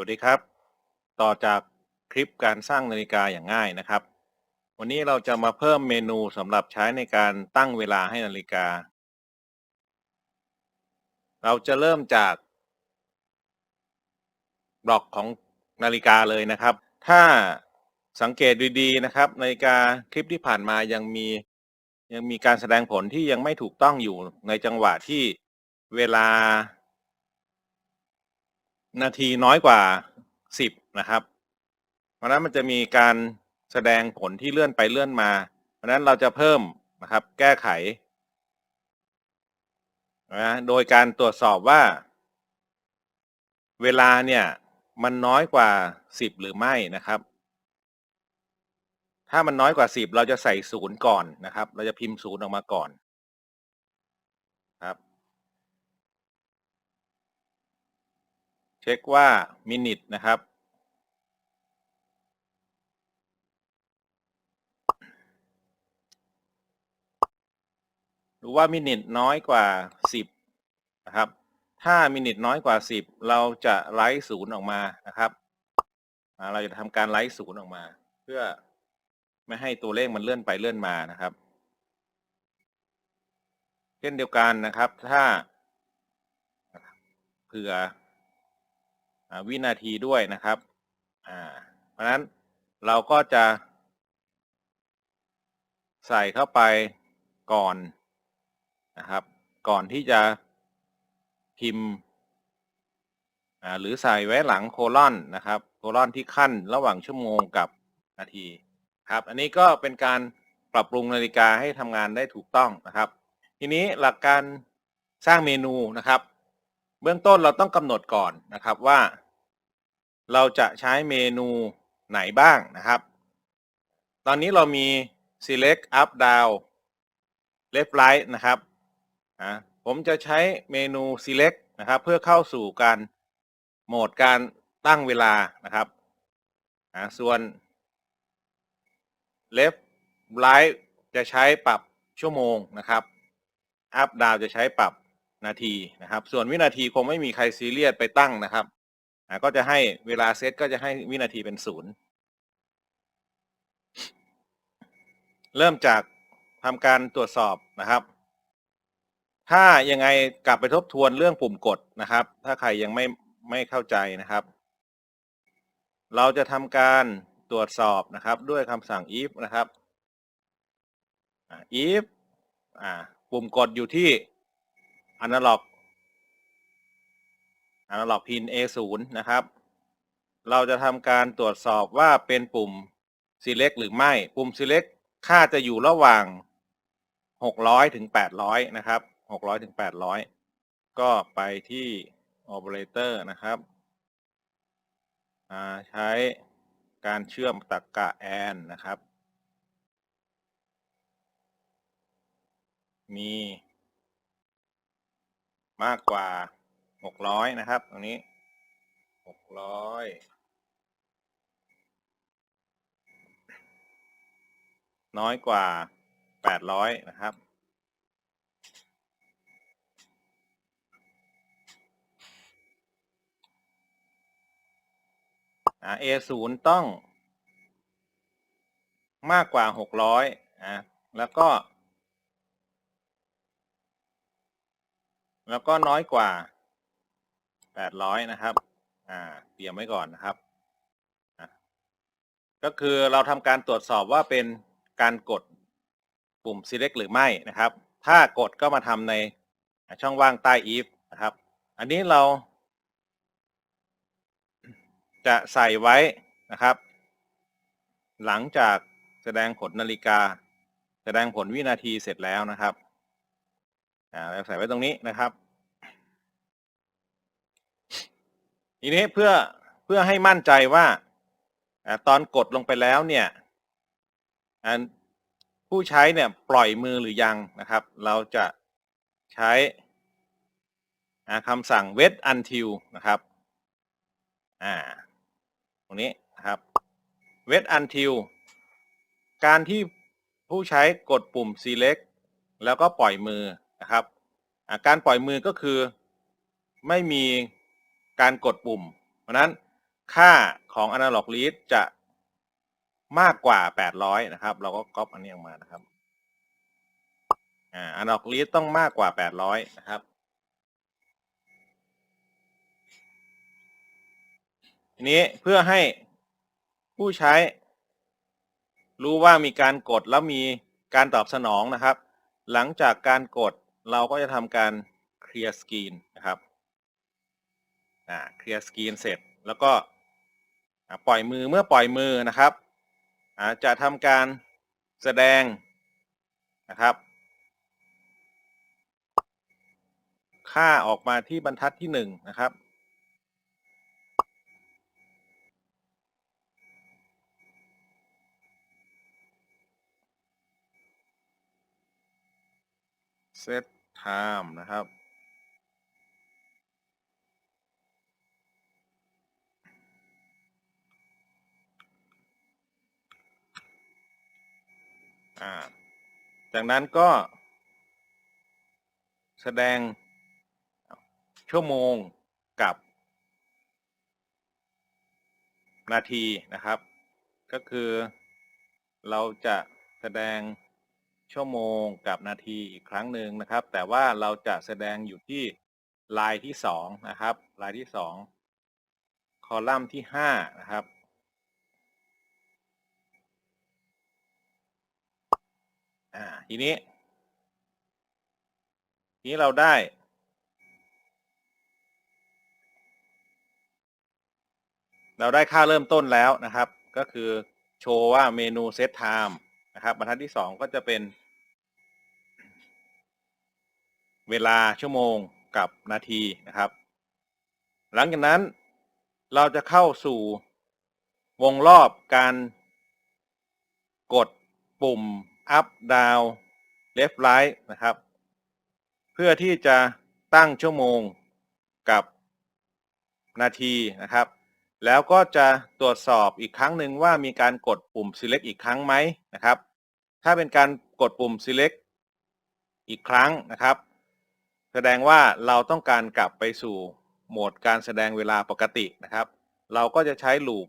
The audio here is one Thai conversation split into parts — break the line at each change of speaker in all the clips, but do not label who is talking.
วัสดีครับ ต่อจากคลิปการสร้างนาฬิกาอย่างง่ายนะครับ วันนี้เราจะมาเพิ่มเมนูสำหรับใช้ในการตั้งเวลาให้นาฬิกา เราจะเริ่มจาก บล็อกของนาฬิกาเลยนะครับ ถ้าสังเกตดีๆนะครับ นาฬิกาคลิปที่ผ่านมายังมียังมีการแสดงผลที่ยังไม่ถูกต้องอยู่ในจังหวะที่เวลา นาทีน้อยกว่าสิบนะครับ เพราะนั้นมันจะมีการแสดงผลที่เลื่อนไปเลื่อนมา เพราะฉะนั้นเราจะเพิ่มนะครับ แก้ไขนะโดยการตรวจสอบว่า เวลาเนี่ยมันน้อยกว่าสิบหรือไม่นะครับ ถ้ามันน้อยกว่าสิบเราจะใส่ศูนย์ก่อนนะครับ เราจะพิมพ์ศูนย์ออกมาก่อนครับ เช็คว่ามินิทนะครับหรือว่ามินิทน้อยกว่าสิบนะครับ ถ้ามินิทน้อยกว่าสิบเราจะไลท์ศูนย์ออกมานะครับ เราจะทำการไลท์ศูนย์ออกมา เพื่อไม่ให้ตัวเลขมันเลื่อนไปเลื่อนมานะครับ เช่นเดียวกันนะครับ ถ้าเผื่ออ่า วินาทีด้วยนะครับเพราะนั้นเราก็จะ ใส่เข้าไปก่อนนะครับ ก่อนที่จะพิมพ์หรือใส่ไว้หลังโคลอนนะครับ โคลอนที่ขั้นระหว่างชั่วโมงกับนาทีครับ อันนี้ก็เป็นการปรับปรุงนาฬิกาให้ทำงานได้ถูกต้องนะครับ ทีนี้หลักการสร้างเมนูนะครับ เบื้องต้นเราต้องกำหนดก่อนนะครับว่า เราจะใช้เมนูไหนบ้างนะครับ ตอนนี้เรามี select up down left right นะครับอ่าผมจะใช้เมนู select นะครับเพื่อเข้าสู่การโหมดการตั้งเวลานะครับอ่าส่วน left right จะใช้ปรับชั่วโมงนะครับ up down จะใช้ปรับ นาทีนะครับ ส่วนวินาทีคงไม่มีใครซีเรียสไปตั้งนะครับก็จะให้เวลาเซตก็จะให้วินาทีเป็นศูนย์เริ่มจากทำการตรวจสอบนะครับ ถ้ายังไงกลับไปทบทวนเรื่องปุ่มกดนะครับ ถ้าใครยังไม่ไม่เข้าใจนะครับ เราจะทำการตรวจสอบนะครับ ด้วยคำสั่ง if นะครับอ่า if อ่าปุ่มกอยู่ที่ analog analog pin A0 นะครับ เราจะทำการตรวจสอบว่าเป็นปุ่ม select หรือไม่ ปุ่ม select ค่าจะอยู่ระหว่าง 600 ถึง 800 นะครับ 600 ถึง 800 ก็ไปที่ operator นะครับใช้การเชื่อมตรรกะ and นะครับ มี มากกว่า600นะครับ ตรงนี้600น้อยกว่า800นะครับอ่า A0 ต้องมากกว่า600อะแล้วก็ แล้วก็น้อยกว่า 800 นะครับ อ่า เตรียมไว้ก่อนนะครับ ก็คือเราทำการตรวจสอบว่าเป็นการกดปุ่ม select หรือไม่นะครับ ถ้ากดก็มาทำในช่องว่างใต้ if นะครับ อันนี้เรา จะใส่ไว้นะครับ หลังจากแสดงผลนาฬิกา แสดงผลวินาทีเสร็จแล้วนะครับ อ่าเราใส่ไว้ตรงนี้นะครับทีนี้เพื่อเพื่อให้มั่นใจว่าอตอนกดลงไปแล้วเนี่ยผู้ใช้เนี่ยปล่อยมือหรือยังนะครับ เราจะใช้คำสั่ง wait until นะครับอ่าตรงนี้นะครับ wait until การที่ผู้ใช้กดปุ่ม select แล้วก็ปล่อยมือ นะครับการปล่อยมือก็คือไม่มีการกดปุ่ม เพราะฉะนั้นค่าของ analog read จะมากกว่า 800 นะครับ เราก็ก๊อปอันนี้ออกมานะครับอ่า analog read ต้องมากกว่า 800 นะครับ ทีนี้เพื่อให้ผู้ใช้ รู้ว่ามีการกดแล้วมีการตอบสนองนะครับ หลังจากการกด เราก็จะทำการ clear screen นนะครับอ่า clear screen เสร็จแล้วก็ปล่อยมือเมื่อปล่อยมือนะครับจะทำการแสดงนะครับ ค่าออกมาที่บรรทัดที่หนึ่งนะครับ set time นะครับ จากนั้นก็แสดงชั่วโมงกับ นาทีนะครับ ก็คือเราจะแสดง ชั่วโมงกับนาทีอีกครั้งหนึ่งนะครับ แต่ว่าเราจะแสดงอยู่ที่ลายที่สองนะครับ ลายที่สองคอลัมน์ที่ห้านะครับ อ่า ทีนี้ ทีนี้เราได้เราได้ค่าเริ่มต้นแล้วนะครับ ก็คือโชว์ว่าเมนูเซตไทม์ นะครับ บรรทัดที่สองก็จะเป็น เวลาชั่วโมงกับนาทีนะครับ หลังจากนั้นเราจะเข้าสู่วงรอบการกดปุ่ม up down left right นะครับ เพื่อที่จะตั้งชั่วโมงกับนาทีนะครับ แล้วก็จะตรวจสอบอีกครั้งหนึ่งว่ามีการกดปุ่ม select อีกครั้งไหมนะครับ ถ้าเป็นการกดปุ่ม select อีกครั้งนะครับ แสดงว่าเราต้องการกลับไปสู่โหมดการแสดงเวลาปกตินะครับ เราก็จะใช้ loop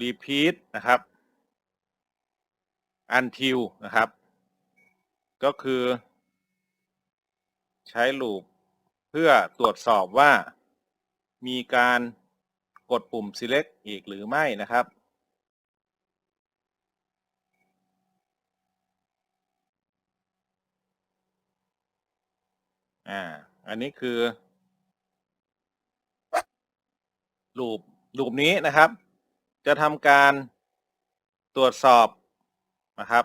repeat นะครับ until นะครับ ก็คือ ใช้ loop เพื่อตรวจสอบว่ามีการกดปุ่ม select อีกหรือไม่นะครับ อ่า อันนี้คือลูปลูปนี้นะครับ จะทำการตรวจสอบนะครับ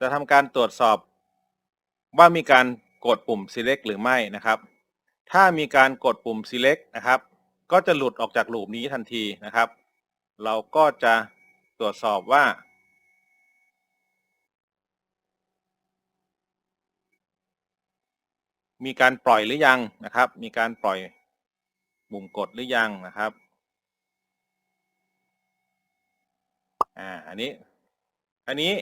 จะทำการตรวจสอบว่ามีการกดปุ่ม select หรือไม่นะครับ ถ้ามีการกดปุ่ม select นะครับ ก็จะหลุดออกจากลูปนี้ทันทีนะครับ เราก็จะตรวจสอบว่า มีการปล่อยหรือยังนะครับ มีการปล่อยปุ่มกดหรือยังนะครับ อ่า อันนี้ อันนี้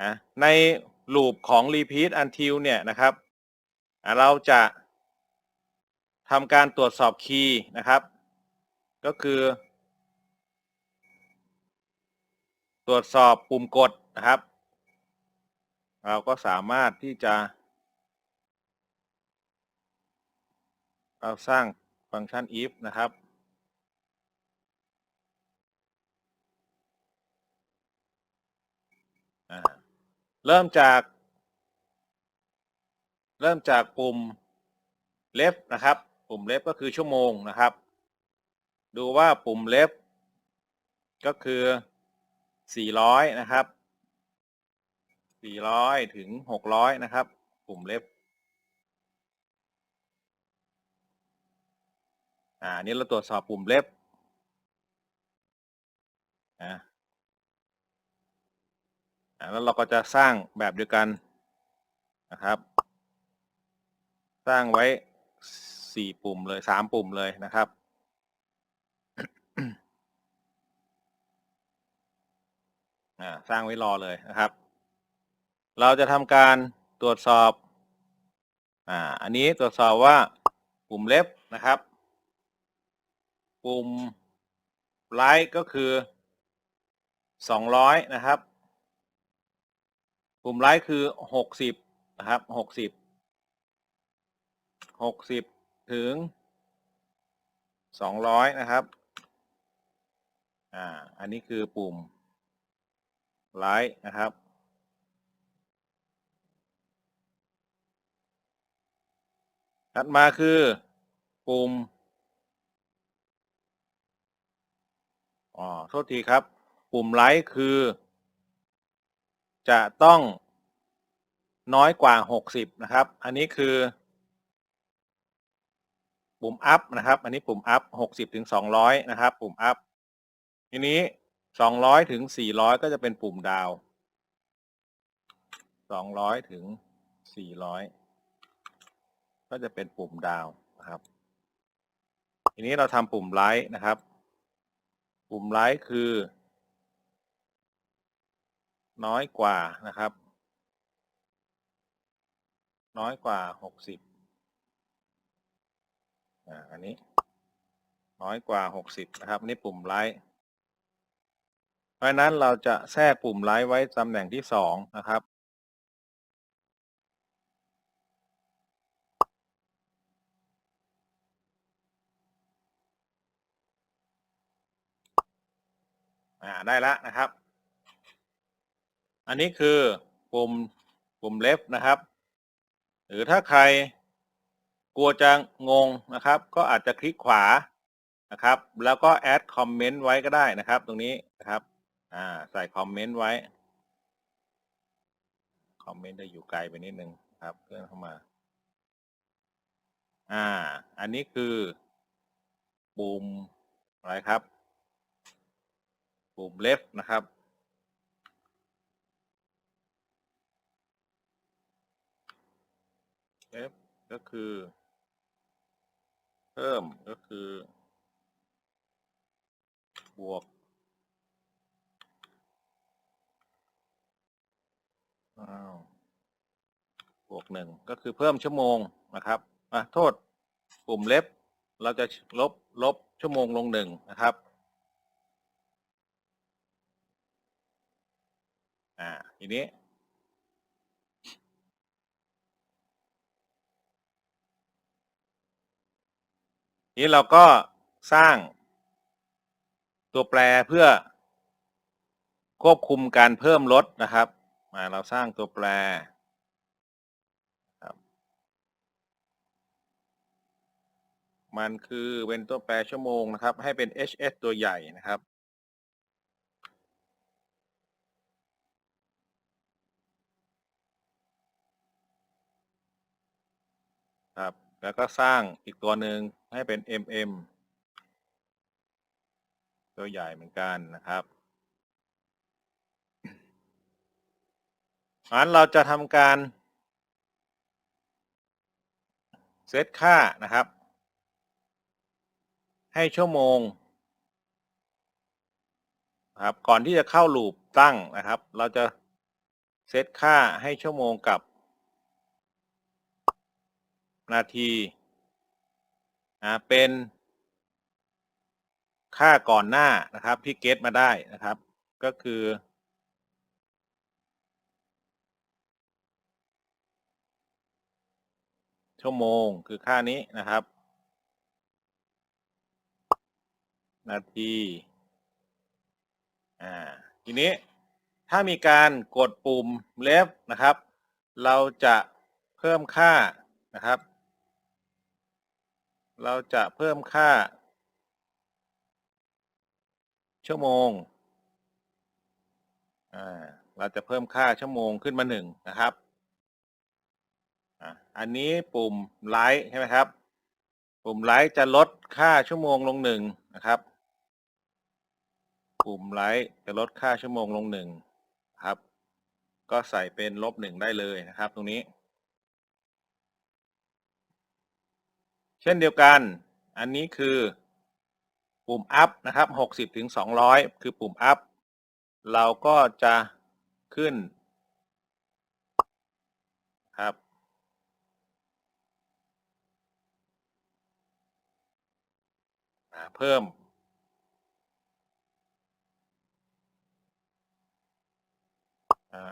อะในลูปของ repeat until เนี่ยนะครับ เราจะทำการตรวจสอบคีย์นะครับ ก็คือ ตรวจสอบปุ่มกดนะครับ เราก็สามารถที่จะ เราสร้างฟังก์ชัน if นะครับ เริ่มจาก เริ่มจากปุ่ม left นะครับ ปุ่ม left ก็คือชั่วโมงนะครับ ดูว่าปุ่ม left ก็คือ 400 นะครับ 400 ถึง 600 นะครับ ปุ่ม left อ่าอันนี้เราตรวจสอบปุ่ม left อ่าอ่าแล้วเราก็จะสร้างแบบเดียวกันนะครับ สร้างไว้สี่ปุ่มเลยสามปุ่มเลยนะครับอ่าสร้างไว้รอเลยนะครับ เราจะทำการตรวจสอบ อ่า อันนี้ตรวจสอบว่าปุ่มเล็บนะครับ ปุ่มไลค์ก็คือสองร้อยนะครับ ปุ่มไลค์คือหกสิบนะครับหกสิบหกสิบถึงสองร้อยนะครับ อ่า อันนี้คือปุ่มไลค์นะครับถัดมาคือ ปุ่ม อ๋อโทษทีครับ ปุ่มไลค์คือ จะต้องน้อยกว่า 60 นะครับ อันนี้คือ ปุ่มอัพนะครับ อันนี้ปุ่มอัพ60ถึง200 นะครับ ปุ่มอัพทีนี้ 200ถึง400 ก็จะเป็นปุ่มดาว 200ถึง400 ก็จะเป็นปุ่มดาวนะครับ ทีนี้เราทำปุ่มไลค์นะครับ ปุ่มไลค์คือ น้อยกว่านะครับ น้อยกว่าหกสิบอ่าอันนี้ น้อยกว่าหกสิบนะครับ นี่ปุ่มไลค์เพราะฉะนั้นเราจะแทรกปุ่มไลค์ไว้ตำแหน่งที่สองนะครับ อ่าได้แล้วนะครับ อันนี้คือปุ่มปุ่ม left นะครับ หรือถ้าใครกลัวจะงงนะครับ ก็อาจจะคลิกขวานะครับ แล้วก็ add comment ไว้ก็ได้นะครับ ตรงนี้นะครับอ่าใส่คอมเมนต์ไว้ คอมเมนต์จะอยู่ไกลไปนิดนึงครับเลื่อนเข้ามา อ่า อันนี้คือปุ่มอะไรครับ ปุ่ม left นะครับ F ก็คือ เพิ่มก็คือ บวกบวกหนึ่งก็คือเพิ่มชั่วโมงนะครับอะโทษ ปุ่มเล็บ เราจะลบลบชั่วโมงลงหนึ่งนะครับ อ่าทีนี้ นี้เราก็สร้าง ตัวแปรเพื่อ ควบคุมการเพิ่มลดนะครับ มาเราสร้างตัวแปรครับมันคือเป็นตัวแปรชั่วโมงนะครับ ให้เป็น hs ตัวใหญ่นะครับ ครับ แล้วก็สร้างอีกตัวหนึ่งให้เป็น mm ตัวใหญ่เหมือนกันนะครับงั้นเราจะทำการเซตค่านะครับ ให้ชั่วโมงครับก่อนที่จะเข้าลูปตั้งนะครับ เราจะเซตค่าให้ชั่วโมงกับ นาทีนะเป็นค่าก่อนหน้านะครับที่เกตมาได้นะครับ ก็คือ ชั่วโมงคือค่านี้นะครับ นาทีอ่าทีนี้ถ้ามีการกดปุ่ม left นะครับ เราจะเพิ่มค่านะครับ เราจะเพิ่มค่า ชั่วโมง อ่า เราจะเพิ่มค่าชั่วโมงขึ้นมาหนึ่งนะครับ อันนี้ปุ่มไลท์ใช่ไหมครับ ปุ่มไลท์จะลดค่าชั่วโมงลงหนึ่งนะครับ ปุ่มไลท์จะลดค่าชั่วโมงลงหนึ่งครับ ก็ใส่เป็นลบหนึ่งได้เลยนะครับ ตรงนี้ เช่นเดียวกัน อันนี้คือปุ่ม up นะครับ 60 ถึง 200 คือปุ่ม up เราก็จะขึ้นครับ เพิ่ม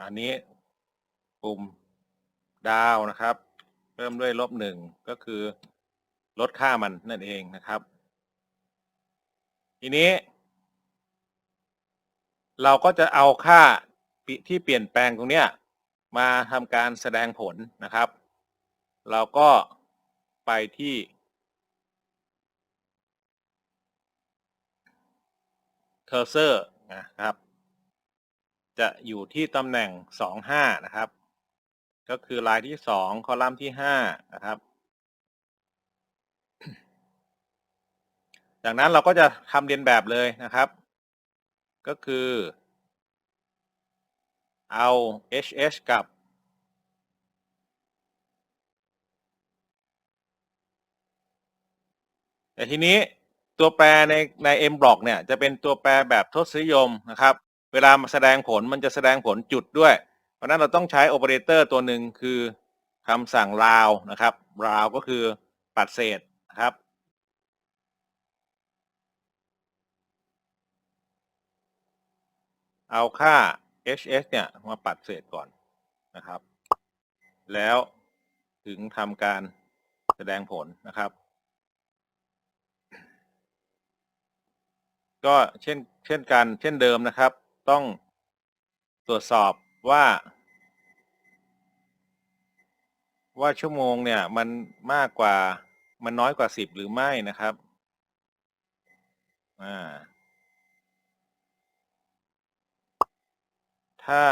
อันนี้ปุ่มดาวนะครับเพิ่มด้วยลบหนึ่งก็คือ ลดค่ามันนั่นเองนะครับ ทีนี้ เราก็จะเอาค่าที่เปลี่ยนแปลงตรงเนี้ยมาทำการแสดงผลนะครับ เราก็ไปที่ cursor นะครับ จะอยู่ที่ตำแหน่ง 25 นะครับ ก็คือลายที่ 2 คอลัมน์ที่ 5 นะครับ จากนั้นเราก็จะทำเรียนแบบเลยนะครับ ก็คือ เอา hh กับ แต่ทีนี้ตัวแปรในใน m block เนี่ยจะเป็นตัวแปรแบบทศนิยมนะครับ เวลามาแสดงผลมันจะแสดงผลจุดด้วย เพราะนั้นเราต้องใช้โอเปอเรเตอร์ตัวหนึ่งคือคำสั่ง round นะครับ round ก็คือปัดเศษนะครับ เอาค่า hs เนี่ยมาปัดเศษก่อนนะครับ แล้วถึงทำการแสดงผลนะครับ ก็เช่นเช่นกันเช่นเดิมนะครับ ต้องตรวจสอบว่า ว่าชั่วโมงเนี่ยมันมากกว่ามันน้อยกว่าสิบหรือไม่นะครับ อ่า ถ้า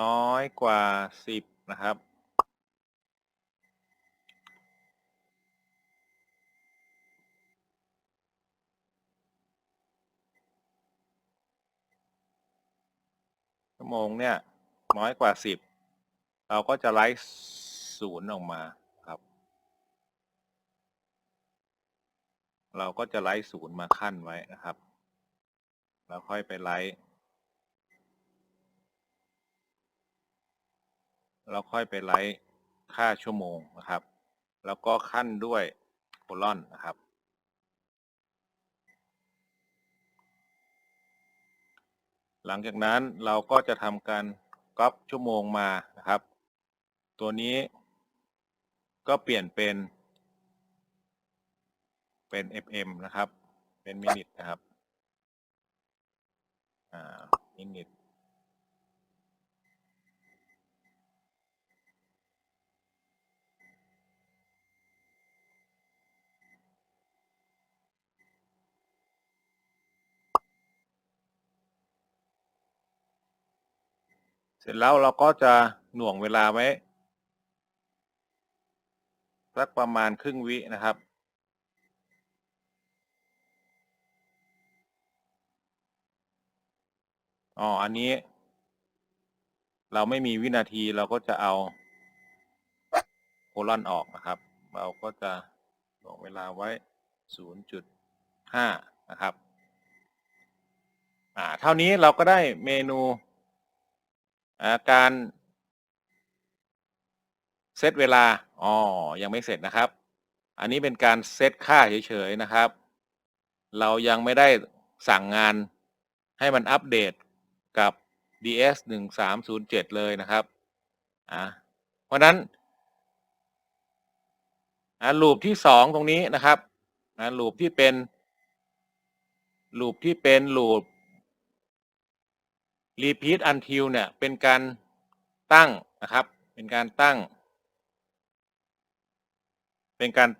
น้อยกว่าสิบนะครับ ชั่วโมงเนี่ย น้อยกว่าสิบเราก็จะไล่ศูนย์ออกมาครับ เราก็จะไล่ศูนย์มาขั้นไว้นะครับ แล้วค่อยไปไล่ เราค่อยไปไล่ค่าชั่วโมงนะครับ แล้วก็ขั้นด้วยโคลอนนะครับ หลังจากนั้นเราก็จะทำการก๊อปชั่วโมงมานะครับ ตัวนี้ก็เปลี่ยนเป็น เป็น fm นะครับ เป็นมินิทนะครับ อ่ามินิท เสร็จแล้วเราก็จะหน่วงเวลาไว้สักประมาณครึ่งวินะครับ อ๋อ อันนี้ เราไม่มีวินาทีเราก็จะเอาโคลอนออกนะครับ เราก็จะบอกเวลาไว้ 0.5 นะครับ อ่า เท่านี้เราก็ได้เมนู การเซตเวลา อ๋อ ยังไม่เสร็จนะครับ อันนี้เป็นการเซตค่าเฉยๆนะครับ เรายังไม่ได้สั่งงานให้มันอัปเดตกับ ds 1 3 0 7เลยนะครับ อ่าเพราะนั้นลูปที่สองตรงนี้นะครับลูปที่เป็นลูปที่เป็นลูป repeat until เนี่ยเป็นการตั้งนะครับ เป็นการตั้ง เป็นการ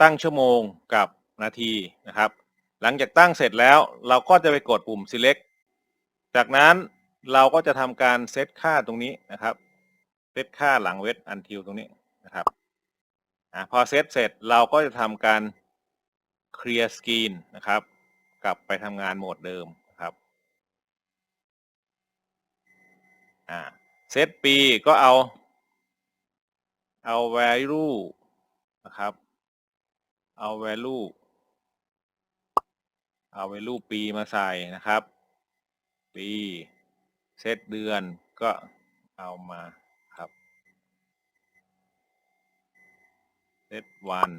ตั้งชั่วโมงกับนาทีนะครับ หลังจากตั้งเสร็จแล้วเราก็จะไปกดปุ่ม select จากนั้นเราก็จะทำการเซตค่าตรงนี้นะครับ เซตค่าหลังเวท until ตรงนี้นะครับอพอเซตเสร็จเราก็จะทำการ clear screen นะครับ กลับไปทำงานโหมดเดิมนะครับ อ่าเซตปีก็เอา เอา value นะครับ เอา value เอา value ปีมาใส่นะครับ ปีเซตเดือนก็เอามาครับเซตวัน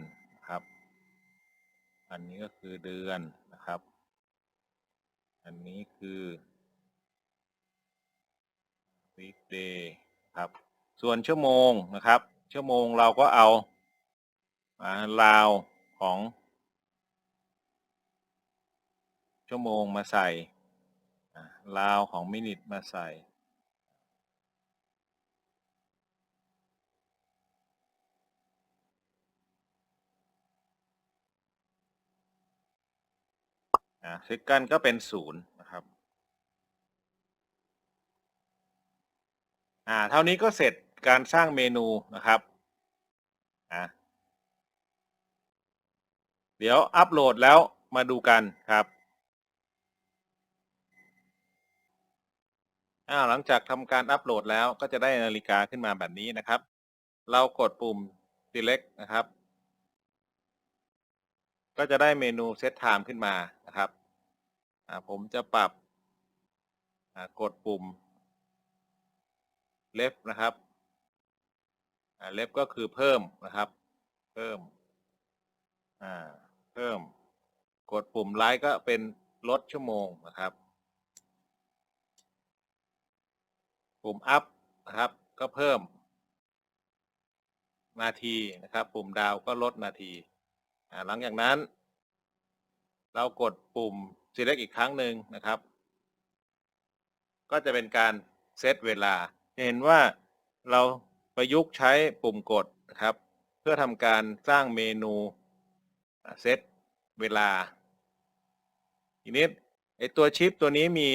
ครับ อันนี้ก็คือเดือนนะครับ อันนี้คือ weekday ครับ ส่วนชั่วโมงนะครับ ชั่วโมงเราก็เอาอ่าราวของ ชั่วโมงมาใส่อ่าราวของมินิทมาใส่อ่าซิกันก็เป็นศูนย์นะครับ อ่าเท่านี้ก็เสร็จการสร้างเมนูนะครับอ่าเดี๋ยวอัปโหลดแล้วมาดูกันครับอ่าหลังจากทำการอัปโหลดแล้วก็จะได้นาฬิกาขึ้นมาแบบนี้นะครับ เรากดปุ่ม select นะครับ ก็จะได้เมนู set time ขึ้นมานะครับอ่าผมจะปรับอ่ากดปุ่ม left นะครับอ่า left ก็คือเพิ่มนะครับ เพิ่มเพิ่ม กดปุ่ม right ก็เป็นลดชั่วโมงนะครับ ปุ่ม up นะครับ ก็เพิ่ม นาทีนะครับ ปุ่มดาวก็ลดนาทีหลังจากนั้น เรากดปุ่ม select อีกครั้งหนึ่งนะครับ ก็จะเป็นการเซตเวลา เห็นว่าเราประยุกต์ใช้ปุ่มกดนะครับ เพื่อทำการสร้างเมนูเซตเวลา ทีนี้ไอตัวชิปตัวนี้มี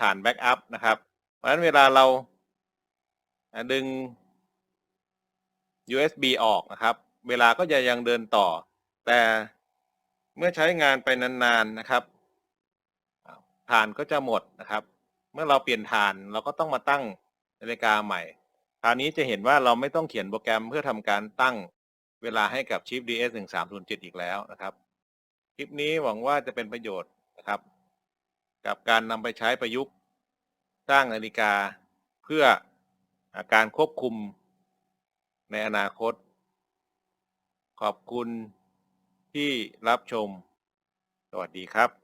ฐานแบ็กอัพนะครับ เพราะฉะนั้นเวลาเราดึง USB ออกนะครับ เวลาก็จะยังเดินต่อ แต่เมื่อใช้งานไปนานๆนะครับฐานก็จะหมดนะครับ เมื่อเราเปลี่ยนฐานเราก็ต้องมาตั้ง นาฬิกาใหม่ คราวนี้จะเห็นว่าเราไม่ต้องเขียนโปรแกรมเพื่อทำการตั้งเวลาให้กับชิป DS 1 3 0 7อีกแล้วนะครับ คลิปนี้หวังว่าจะเป็นประโยชน์นะครับ กับการนำไปใช้ประยุกต์ สร้างนาฬิกาเพื่ออาการควบคุมในอนาคต ขอบคุณที่รับชม สวัสดีครับ